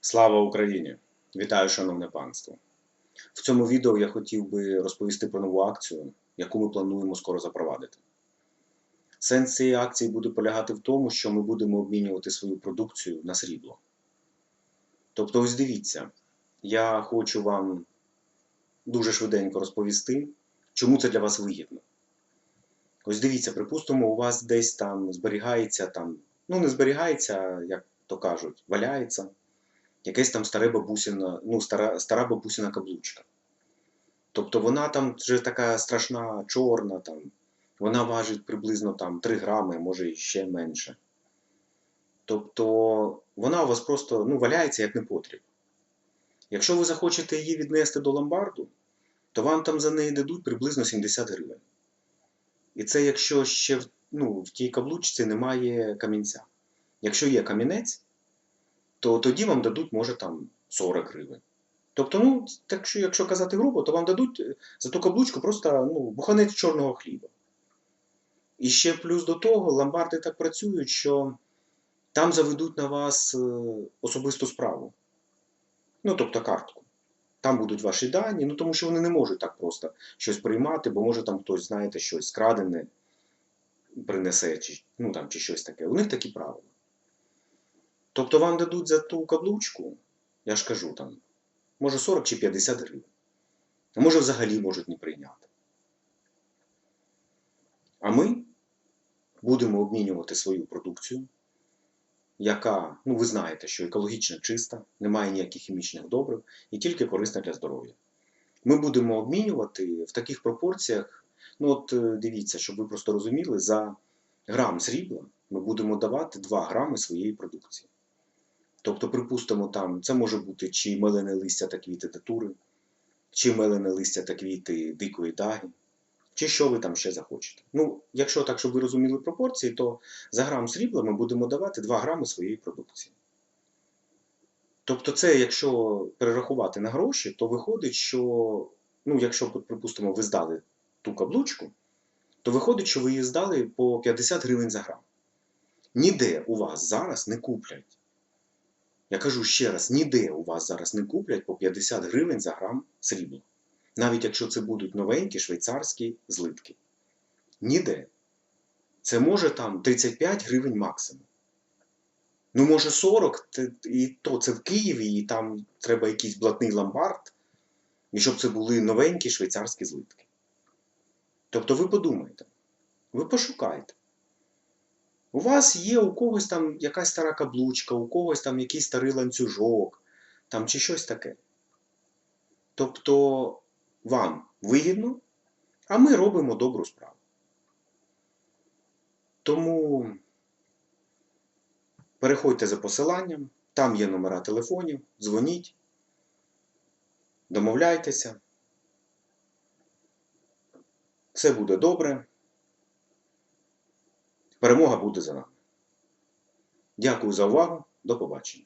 Слава Україні! Вітаю, шановне панство! В цьому відео я хотів би розповісти про нову акцію, яку ми плануємо скоро запровадити. Сенс цієї акції буде полягати в тому, що ми будемо обмінювати свою продукцію на срібло. Тобто, ось дивіться, я хочу вам дуже швиденько розповісти, чому це для вас вигідно. Ось дивіться, припустимо, у вас десь там зберігається там, ну не зберігається, як то кажуть, валяється якесь там старе бабусіна, ну, стара, стара бабусіна каблучка. Тобто вона там вже така страшна, чорна, там, вона важить приблизно там 3 грами, може і ще менше. Тобто вона у вас просто ну, валяється як непотріб. Якщо ви захочете її віднести до ломбарду, то вам там за неї дадуть приблизно 70 гривень. І це якщо ще ну, в тій каблучці немає камінця. Якщо є камінець, то тоді вам дадуть, може, там 40 гривень. Тобто, ну, так що, якщо казати грубо, то вам дадуть е, за ту каблучку просто ну, буханець чорного хліба. І ще плюс до того, ломбарди так працюють, що там заведуть на вас е, особисту справу. Ну, тобто картку. Там будуть ваші дані, ну тому що вони не можуть так просто щось приймати, бо може там хтось, знаєте, щось скрадене принесе, чи, ну, там, чи щось таке. У них такі правила. Тобто вам дадуть за ту каблучку, я ж кажу там, може 40 чи 50 гривень. А може взагалі можуть не прийняти. А ми будемо обмінювати свою продукцію, яка, ну ви знаєте, що екологічно чиста, немає ніяких хімічних добрив і тільки корисна для здоров'я. Ми будемо обмінювати в таких пропорціях, ну от е, дивіться, щоб ви просто розуміли, за грам срібла ми будемо давати 2 грами своєї продукції. Тобто, припустимо, там це може бути чи мелене листя та квіти датури, чи мелене листя та квіти дикої даги, чи що ви там ще захочете. Ну, якщо так, щоб ви розуміли пропорції, то за грам срібла ми будемо давати 2 грами своєї продукції. Тобто, це, якщо перерахувати на гроші, то виходить, що, ну, якщо, припустимо, ви здали ту каблучку, то виходить, що ви її здали по 50 гривень за грам. Ніде у вас зараз не куплять. Я кажу ще раз, ніде у вас зараз не куплять по 50 гривень за грам срібла. Навіть якщо це будуть новенькі швейцарські злитки. Ніде. Це може там 35 гривень максимум. Ну, може 40, і то це в Києві, і там треба якийсь блатний ломбард, і щоб це були новенькі швейцарські злитки. Тобто ви подумайте, ви пошукайте. У вас є у когось там якась стара каблучка, у когось там якийсь старий ланцюжок, там чи щось таке. Тобто вам вигідно, а ми робимо добру справу. Тому переходьте за посиланням, там є номера телефонів, дзвоніть, домовляйтеся. Все буде добре. Перемога буде за нами. Дякую за увагу. До побачення.